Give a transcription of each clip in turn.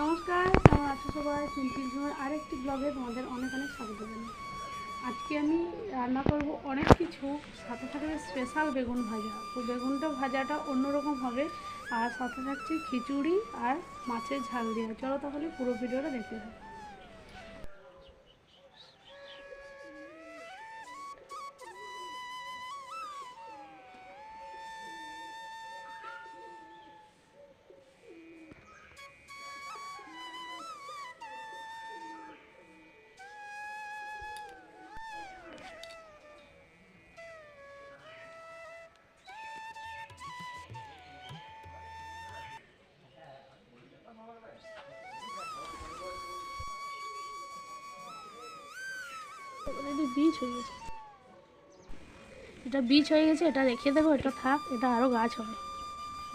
নমস্কার কেমন আছো সবাই সিম্পিল ঝোঁর। আরেকটি ব্লগে তোমাদের অনেক অনেক স্বাগত জানাই। আজকে আমি রান্না করব অনেক কিছু, সাথে থাকবে স্পেশাল বেগুন ভাজা। তো বেগুনটা ভাজাটা অন্যরকম হবে, আর সাথে থাকছে খিচুড়ি আর মাছের ঝাল দেওয়া চলো তাহলে পুরো ভিডিওটা দেখতে থাকো বীজ হয়ে গেছে। এটা বীজ হয়ে গেছে, এটা রেখে দেবো, এটা থাক, এটা আরও গাছ হবে।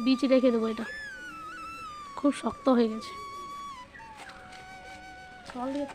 বীজ রেখে দেবো এটা। খুব শক্ত হয়ে গেছে। দিয়ে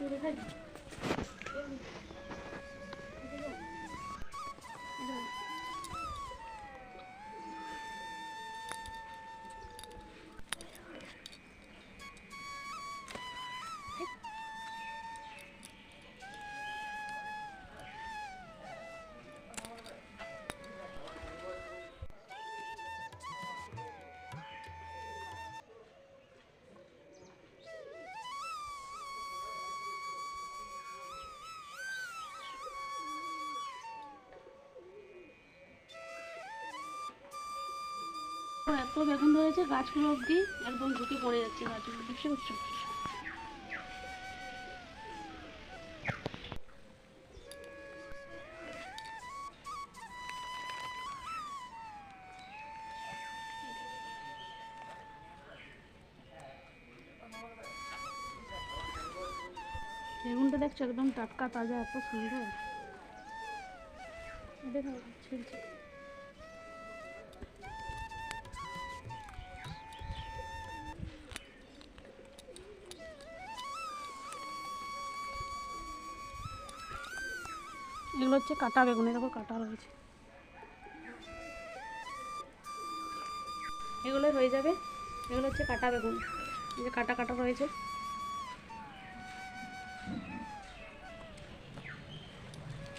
এত বেগুন ধরেছে, গাছগুলো অবধি একদম ঝুঁকে পড়ে যাচ্ছে গাছগুলো বুঝতে পারছ বেগুনটা দেখছ, একদম টাটকা, তাজা, এত সুন্দর। দেখো হচ্ছে কাটা বেগুন দেখো কাটা রয়েছে। এগুলো হয়ে যাবে, এগুলো হচ্ছে কাটা বেগুন। যে কাটা কাটা রয়েছে।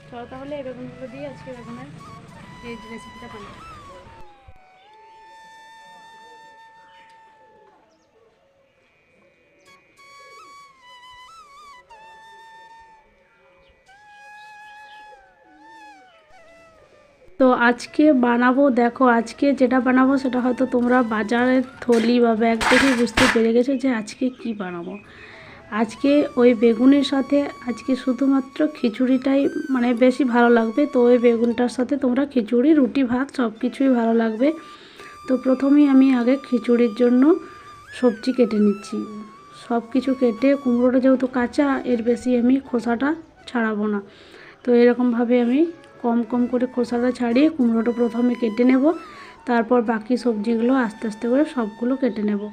চলো তাহলে এই বেগুনগুলো দিয়ে আজকে বেগুনের এই রেসিপিটা বানাবো তো আজকে বানাবো, দেখো আজকে যেটা বানাবো সেটা হয়তো তোমরা বাজারের থলি বা ব্যাগ দেখে বুঝতে পেরে গেছো যে আজকে কি বানাবো। আজকে ওই বেগুনের সাথে, আজকে শুধুমাত্র খিচুড়িটাই মানে বেশি ভালো লাগবে। তো ওই বেগুনটার সাথে তোমরা খিচুড়ি, রুটি, ভাত সব কিছুই ভালো লাগবে। তো প্রথমেই আমি আগে খিচুড়ির জন্য সবজি কেটে নিচ্ছি। সব কিছু কেটে কুমড়োটা যেহেতু কাঁচা, এর বেশি আমি খোসাটা ছাড়াবো না। তো এরকমভাবে আমি কম কম করে খোসাটা ছাড়িয়ে কুমড়োটা প্রথমে কেটে নেব। তারপর বাকি সবজিগুলো আস্তে আস্তে করে সবগুলো কেটে নেব।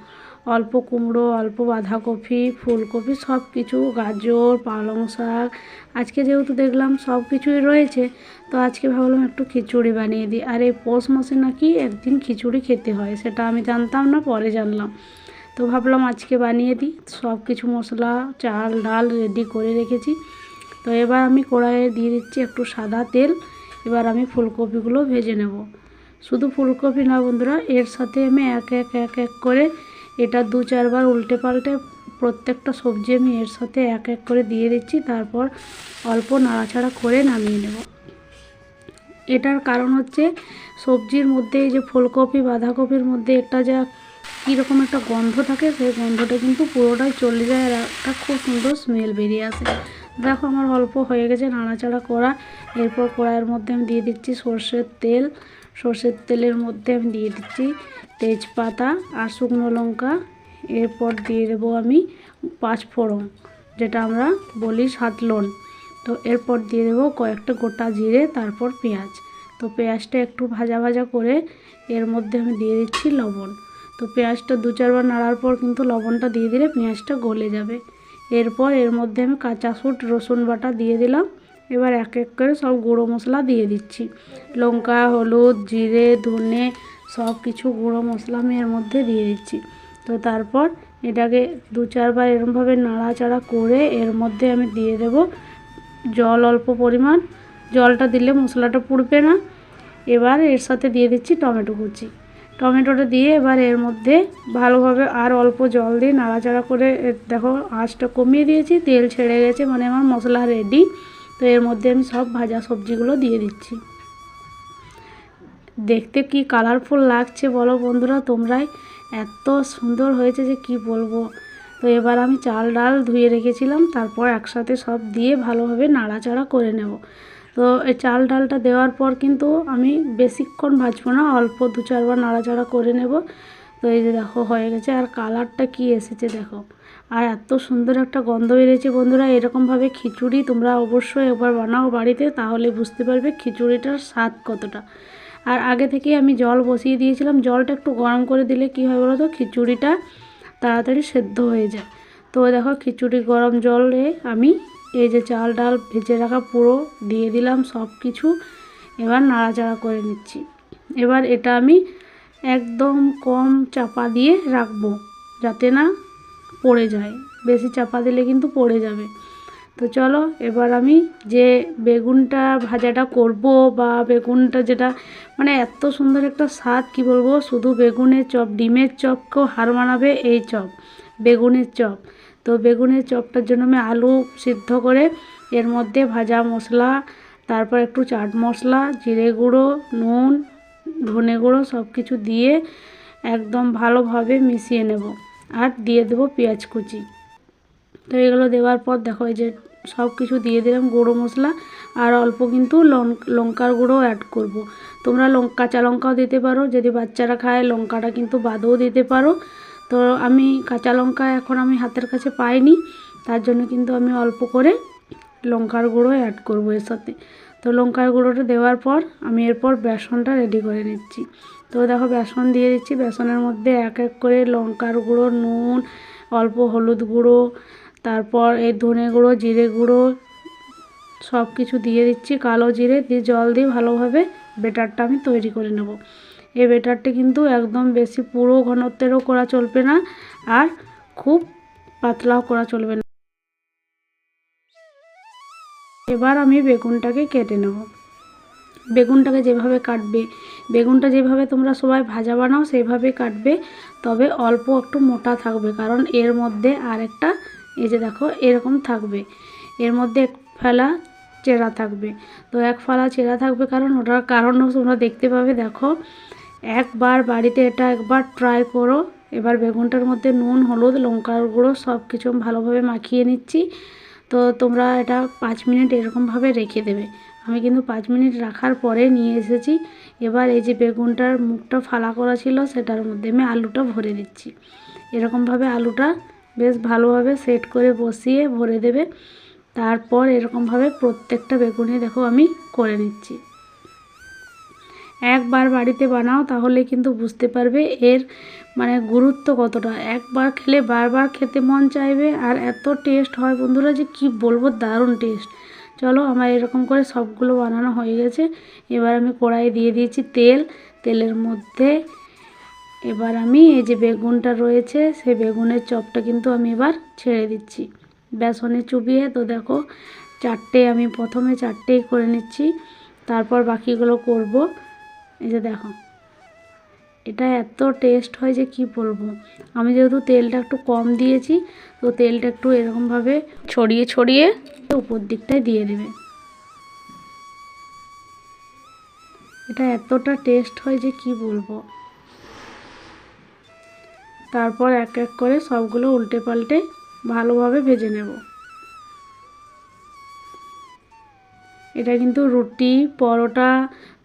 অল্প কুমড়ো, অল্প বাঁধাকপি, ফুলকপি সব কিছু গাজর, পালং শাক, আজকে যেহেতু দেখলাম সব কিছুই রয়েছে, তো আজকে ভাবলাম একটু খিচুড়ি বানিয়ে দিই। আর এই পৌষ মাসে নাকি একদিন খিচুড়ি খেতে হয়, সেটা আমি জানতাম না, পরে জানলাম। তো ভাবলাম আজকে বানিয়ে দিই। সব কিছু মশলা, চাল, ডাল রেডি করে রেখেছি। তো এবার আমি কড়াইয়ে দিয়ে দিচ্ছি একটু সাদা তেল। এবার আমি ফুলকপিগুলো ভেজে নেব। শুধু ফুলকপি না বন্ধুরা, এর সাথে আমি এক এক এক এক করে এটা দু চারবার উল্টে পাল্টে প্রত্যেকটা সবজি আমি এর সাথে এক এক করে দিয়ে দিচ্ছি। তারপর অল্প নাড়াচাড়া করে নামিয়ে নেব। এটার কারণ হচ্ছে সবজির মধ্যে এই যে ফুলকপি, বাঁধাকপির মধ্যে একটা যা কীরকম একটা গন্ধ থাকে, সেই গন্ধটা কিন্তু পুরোটাই চলে যায় আর একটা খুব সুন্দর স্মেল বেরিয়ে আসে। দেখো আমার অল্প হয়ে গেছে নাড়াচাড়া করা। এরপর কড়াইয়ের মধ্যে আমি দিয়ে দিচ্ছি সর্ষের তেল। সর্ষের তেলের মধ্যে আমি দিয়ে দিচ্ছি তেজপাতা আর শুকনো লঙ্কা। এরপর দিয়ে দেবো আমি পাঁচ ফোড়ন, যেটা আমরা বলি সাতলন তো এরপর দিয়ে দেবো কয়েকটা গোটা জিরে, তারপর পেঁয়াজ। তো পেঁয়াজটা একটু ভাজা ভাজা করে এর মধ্যে আমি দিয়ে দিচ্ছি লবণ। তো পেঁয়াজটা দু চারবার নাড়ার পর কিন্তু লবণটা দিয়ে দিলে পেঁয়াজটা গলে যাবে। এরপর এর মধ্যে আমি কাঁচা সুট রসুন বাটা দিয়ে দিলাম। এবার এক এক করে সব গুঁড়ো মশলা দিয়ে দিচ্ছি। লঙ্কা, হলুদ, জিরে, ধনে সব কিছু গুঁড়ো মশলা আমি এর মধ্যে দিয়ে দিচ্ছি। তো তারপর এটাকে দু চারবার এরমভাবে নাড়াচাড়া করে এর মধ্যে আমি দিয়ে দেব জল অল্প পরিমাণ। জলটা দিলে মশলাটা পুড়বে না। এবার এর সাথে দিয়ে দিচ্ছি টমেটো কুচি। টমেটোটা দিয়ে এবার এর মধ্যে ভালোভাবে আর অল্প জল দিয়ে নাড়াচাড়া করে দেখো আঁচটা কমিয়ে দিয়েছি, তেল ছেড়ে গেছে মানে আমার মশলা রেডি তো এর মধ্যে আমি সব ভাজা সবজিগুলো দিয়ে দিচ্ছি। দেখতে কি কালারফুল লাগছে বলো বন্ধুরা, তোমরাই এত সুন্দর হয়েছে যে কি বলব। তো এবার আমি চাল ডাল ধুয়ে রেখেছিলাম, তারপর একসাথে সব দিয়ে ভালোভাবে নাড়াচাড়া করে নেব। তো এই চাল ডালটা দেওয়ার পর কিন্তু আমি বেশিক্ষণ ভাজবো না, অল্প দু চারবার নাড়াচাড়া করে নেব। তো এই যে দেখো, হয়ে গেছে। আর কালারটা কি এসেছে দেখো। আর এত সুন্দর একটা গন্ধ বেরিয়েছে বন্ধুরা। এরকমভাবে খিচুড়ি তোমরা অবশ্যই একবার বানাও বাড়িতে, তাহলে বুঝতে পারবে খিচুড়িটার স্বাদ কতটা। আর আগে থেকে আমি জল বসিয়ে দিয়েছিলাম। জলটা একটু গরম করে দিলে কী হয় বলো তো খিচুড়িটা তাড়াতাড়ি সেদ্ধ হয়ে যায়। তো দেখো, খিচুড়ি গরম জলে আমি এই যে চাল ডাল ভেজে রাখা পুরো দিয়ে দিলাম সব কিছু। এবার নাড়াচাড়া করে নিচ্ছি। এবার এটা আমি একদম কম চাপা দিয়ে রাখব যাতে না পড়ে যায়। বেশি চাপা দিলে কিন্তু পড়ে যাবে। তো চলো এবার আমি যে বেগুনটা ভাজাটা করব বা বেগুনটা যেটা মানে এত সুন্দর একটা স্বাদ কি বলব, শুধু বেগুনের চপ, ডিমের চপকেও হার মানাবে এই চপ, বেগুনের চপ। তো বেগুনের চপটার জন্য আমি আলু সিদ্ধ করে এর মধ্যে ভাজা মশলা, তারপর একটু চাট মশলা, জিরে গুঁড়ো, নুন, ধনে গুঁড়ো সব কিছু দিয়ে একদম ভালোভাবে মিশিয়ে নেব আর দিয়ে দেবো পেঁয়াজ কুচি তো এগুলো দেওয়ার পর দেখো এই যে সব কিছু দিয়ে দিলাম গুঁড়ো মশলা আর অল্প কিন্তু লঙ্কার গুঁড়ো অ্যাড করব। তোমরা লঙ্কা কাঁচা লঙ্কাও দিতে পারো, যদি বাচ্চারা খায় লঙ্কাটা কিন্তু বাদও দিতে পারো তো আমি কাঁচা লঙ্কা এখন আমি হাতের কাছে পাইনি, তার জন্য কিন্তু আমি অল্প করে লঙ্কার গুঁড়ো অ্যাড করব এর সাথে। তো লঙ্কার গুঁড়োটা দেওয়ার পর আমি এরপর বেসনটা রেডি করে নিচ্ছি। তো দেখো বেসন দিয়ে দিচ্ছি, বেসনের মধ্যে এক এক করে লঙ্কার গুঁড়ো, নুন, অল্প হলুদ গুঁড়ো, তারপর এই ধনে গুঁড়ো, জিরে গুঁড়ো সব কিছু দিয়ে দিচ্ছি, কালো জিরে দিয়ে জল দিয়ে ভালোভাবে বেটারটা আমি তৈরি করে নেব। এই বেটারটি কিন্তু একদম বেশি পুরো ঘনত্বেরও করা চলবে না আর খুব পাতলাও করা চলবে না। এবার আমি বেগুনটাকে কেটে নেব। বেগুনটাকে যেভাবে কাটবে, বেগুনটা যেভাবে তোমরা সবাই ভাজা বানাও সেইভাবে কাটবে, তবে অল্প একটু মোটা থাকবে কারণ এর মধ্যে আরেকটা, এই যে দেখো, এরকম থাকবে। এর মধ্যে এক ফেলা চেরা থাকবে। তো এক ফালা চেরা থাকবে কারণ ওটার কারণও তোমরা দেখতে পাবে, দেখো একবার বাড়িতে এটা একবার ট্রাই করো। এবার বেগুনটার মধ্যে নুন, হলুদ, লঙ্কার গুঁড়ো সব কিছু ভালোভাবে মাখিয়ে নিচ্ছি। তো তোমরা এটা পাঁচ মিনিট এরকমভাবে রেখে দেবে। আমি কিন্তু পাঁচ মিনিট রাখার পরে নিয়ে এসেছি। এবার এই যে বেগুনটার মুখটা ফালা করা ছিল, সেটার মধ্যে আমি আলুটা ভরে দিচ্ছি এরকমভাবে আলুটা বেশ ভালোভাবে সেট করে বসিয়ে ভরে দেবে। তারপর এরকমভাবে প্রত্যেকটা বেগুনে দেখো আমি করে নিচ্ছি। একবার বাড়িতে বানাও, তাহলে কিন্তু বুঝতে পারবে এর মানে গুরুত্ব কতটা। একবার খেলে বারবার খেতে মন চাইবে, আর এত টেস্ট হয় বন্ধুরা যে কি বলব, দারুণ টেস্ট চলো আমার এরকম করে সবগুলো বানানো হয়ে গেছে। এবার আমি কড়াই দিয়ে দিয়েছি তেল। তেলের মধ্যে এবার আমি এই যে বেগুনটা রয়েছে সেই বেগুনের চপটা কিন্তু আমি এবার ছেড়ে দিচ্ছি। বেসনে চুবিয়ে, তো দেখো চারটে, আমি প্রথমে চারটেই করে নিচ্ছি। তারপর বাকিগুলো করব। এই যে দেখো। এটা এত টেস্ট হয় যে কি বলব? আমি যেহেতু তেলটা একটু কম দিয়েছি, তো তেলটা একটু এরকমভাবে ছড়িয়ে ছড়িয়ে উপর দিকটায় দিয়ে দেবে। এটা এতটা টেস্ট হয় যে কি বলব? তারপর এক এক করে সবগুলো উল্টে পাল্টে ভালোভাবে ভেজে নেব। এটা কিন্তু রুটি, পরোটা,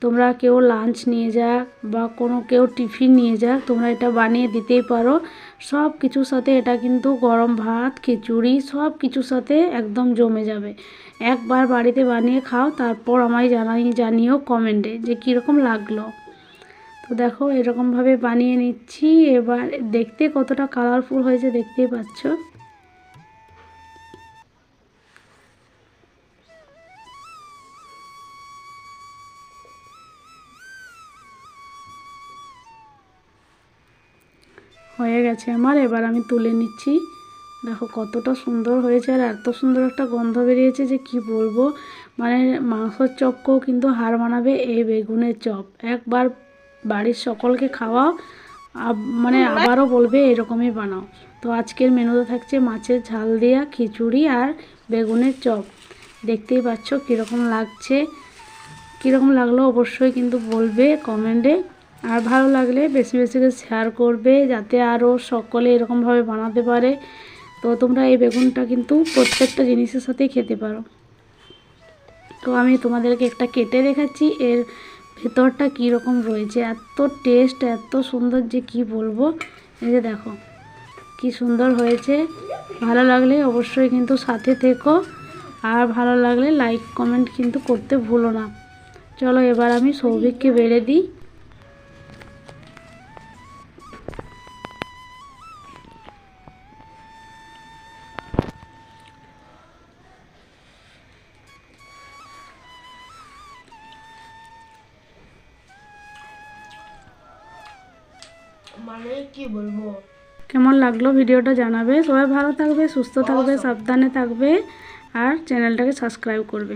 তোমরা কেউ লাঞ্চ নিয়ে যাক বা কোনো কেউ টিফিন নিয়ে যাক তোমরা এটা বানিয়ে দিতেই পারো। সব কিছুর সাথে এটা কিন্তু গরম ভাত, খিচুড়ি, সব কিছুর সাথে একদম জমে যাবে। একবার বাড়িতে বানিয়ে খাও, তারপর আমায় জানাই, জানিও কমেন্টে যে কীরকম লাগল। তো দেখো, এরকমভাবে বানিয়ে নিচ্ছি। এবার দেখতে কতটা কালারফুল হয়েছে দেখতেই পাচ্ছ। হয়ে গেছে আমার। এবার আমি তুলে নিচ্ছি। দেখো কতটা সুন্দর হয়েছে আর এত সুন্দর একটা গন্ধ বেরিয়েছে যে কি বলব? মানে মাংসর চপকেও কিন্তু হার মানাবে এই বেগুনের চপ। একবার বাড়ির সকলকে খাওয়াও মানে আবারও বলবে এরকমই বানাও। তো আজকের মেনুতে থাকছে মাছের ঝাল দেওয়া খিচুড়ি আর বেগুনের চপ। দেখতেই পাচ্ছ কীরকম লাগছে। কীরকম লাগল অবশ্যই কিন্তু বলবে কমেন্টে। আর ভালো লাগলে বেশি বেশি করে শেয়ার করবে যাতে আরও সকলে এরকমভাবে বানাতে পারে। তো তোমরা এই বেগুনটা কিন্তু প্রত্যেকটা জিনিসের সাথেই খেতে পারো। তো আমি তোমাদেরকে একটা কেটে দেখাচ্ছি, এর ভেতরটা কী রকম রয়েছে, এত টেস্ট এত সুন্দর যে কি বলব। এই যে দেখো, কি সুন্দর হয়েছে। ভালো লাগলে অবশ্যই কিন্তু সাথে থেকো, আর ভালো লাগলে লাইক কমেন্ট কিন্তু করতে ভুলো না। চলো এবার আমি সৌভিককে বেড়ে দিই। মানে কি বলব? কেমন লাগল ভিডিওটা জানাবে? সবাই ভালো থাকবে সুস্থ থাকবে সাবধানে থাকবে আর চ্যানেলটাকে সাবস্ক্রাইব করবে।